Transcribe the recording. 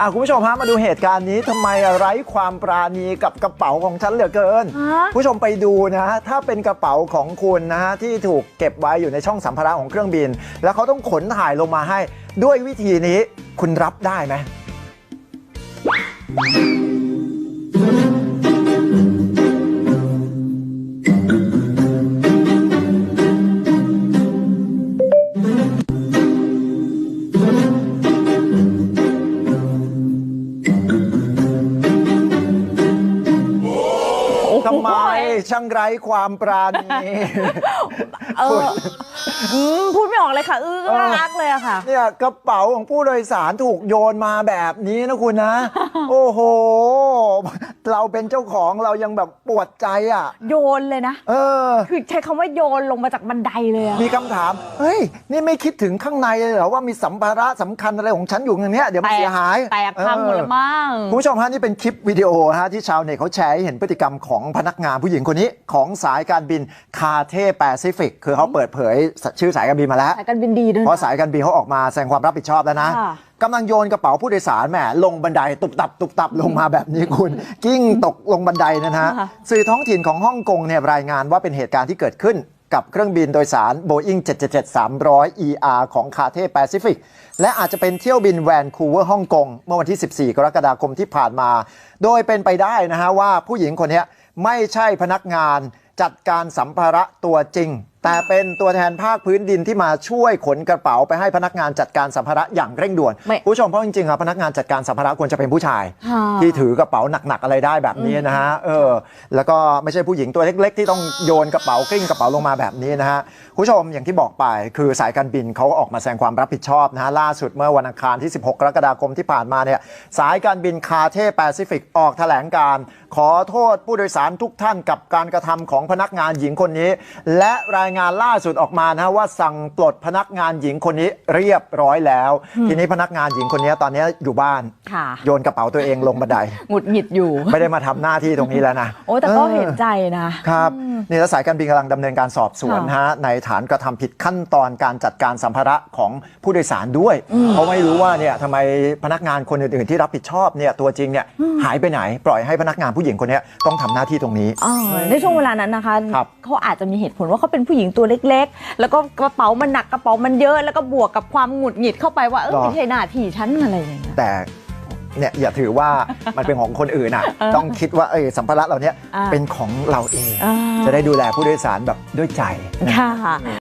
อะคุณผู้ชมฮะมาดูเหตุการณ์นี้ทำไมไร้ความปราณีกับกระเป๋าของฉันเหลือเกินฮะคุณผู้ชมไปดูนะถ้าเป็นกระเป๋าของคุณนะฮะที่ถูกเก็บไว้อยู่ในช่องสัมภาระของเครื่องบิน แล้วเขาต้องขนถ่ายลงมาให้ ด้วยวิธีนี้คุณรับได้ไหม ทำไม ช่างไร้ความปราณีเอออืมพูดไม่ออกเลยค่ะอื้อเออรักเลยอะค่ะ เนี่ยกระเป๋าของผู้โดยสารถูกโยนมาแบบนี้นะคุณนะ โอ้โห เราเป็นเจ้าของเรายังแบบปวดใจอะโยนเลยนะเออ คือใช้คำว่าโยนลงมาจากบันไดเลยอะมีคำถามเฮ้ยนี่ไม่คิดถึงข้างในเลยเหรอว่ามีสัมภาระสำคัญอะไรของฉันอยู่อย่างเนี้ยเดี๋ยวมันเสียหายแตกพังหมดเลยมั้งคุณผู้ชมฮะนี่เป็นคลิปวิดีโอฮะที่ชาวเน็ตเขาแชร์ให้เห็นพฤติกรรมของพนักงานผู้หญิงคนนี้ของสายการบินคาเท่แปซิฟิกคือเขาเปิดเผยชื่อสายการบินมาแล้วสายการบินดีด้วยเพนะราะสายการบินเขาออกมาแสดงความรับผิดชอบแล้วนะค่ะกำลังโยนกระเป๋าผู้โดยสารแหมลงบันไดตุบตับตุบตับลงมาแบบนี้คุณ กิ้งตกลงบันไดนะฮะค่ะสื่อท้องถิ่นของฮ่องกงเนี่ยรายงานว่าเป็นเหตุการณ์ที่เกิดขึ้นกับเครื่องบินโดยสาร Boeing 777-300 ER ของคาเท่แปซิฟิก และอาจจะเป็นเที่ยวบินแวนคูเวอร์ฮ่องกง เมื่อวันที่ 14 กรกฎาคมที่ผ่านมา โดยเป็นไปได้นะฮะว่าผู้หญิงคนเนี้ย ไม่ใช่พนักงานจัดการสัมภาระตัวจริง แต่เป็นตัวแทนภาคพื้นดินที่มาช่วยขนกระเป๋าไปให้พนักงานจัดการสัมภาระอย่างเร่งด่วนไม่ผู้ชมเพราะจริงๆอะพนักงานจัดการสัมภาระควรจะเป็นผู้ชายค่ะที่ถือกระเป๋าหนักๆอะไรได้แบบนี้นะฮะเออแล้วก็ไม่ใช่ผู้หญิงตัวเล็ก ๆ ที่ต้องโยนกระเป๋ากลิ้งกระเป๋าลงมาแบบนี้นะฮะคุณผู้ชมอย่างที่บอกไปคือสายการบินเขาออกมาแสดงความรับผิดชอบนะฮะล่าสุดเมื่อวันอังคารที่ 16 กรกฎาคมที่ผ่านมาเนี่ยสายการบินคาเท่แปซิฟิกออกแถลงการณ์ขอโทษผู้โดยสารทุกท่านกับการกระทำของพนักงานหญิงคนนี้ และรายงานล่าสุดออกมานะฮะว่าสั่งปลดพนักงานหญิงคนนี้เรียบร้อยแล้ว ทีนี้พนักงานหญิงคนนี้ตอนนี้อยู่บ้านค่ะโยนกระเป๋าตัวเองลงบันไดหงุดหงิดอยู่ ไม่ได้มาทำหน้าที่ตรงนี้แล้วนะโอ้แต่ก็ออเห็นใจนะครับนี่แล้วสายการบินกำลังดำเนินการสอบสวนค่ะฮะในฐานกระทำผิดขั้นตอนการจัดการสัมภาระของผู้โดยสารด้วยเพราะไม่รู้ว่าเนี่ยทำไมพนักงานคนอื่นๆที่รับผิดชอบเนี่ยตัวจริงเนี่ยหายไปไหน ปล่อยให้พนักงานผู้หญิงคนเนี้ยต้องทำหน้าที่ตรงนี้อ๋อในช่วงเวลานั้นนะคะครับเขาอาจจะมีเหตุผลว่าเขาเป็นผู้หญิงตัวเล็กๆ แล้วก็กระเป๋ามันหนักกระเป๋ามันเยอะแล้วก็บวกกับความหงุดหงิดเข้าไปว่าเออไม่ใช่หน้าที่ฉันอะไรอย่างเงี้ยแต่เนี่ยอย่าถือว่ามันเป็นของคนอื่นอะเออต้องคิดว่าเออสัมภาระเหล่านี้อ่าเป็นของเราเองอ่าจะได้ดูแลผู้โดยสารแบบด้วยใจนะค่ะ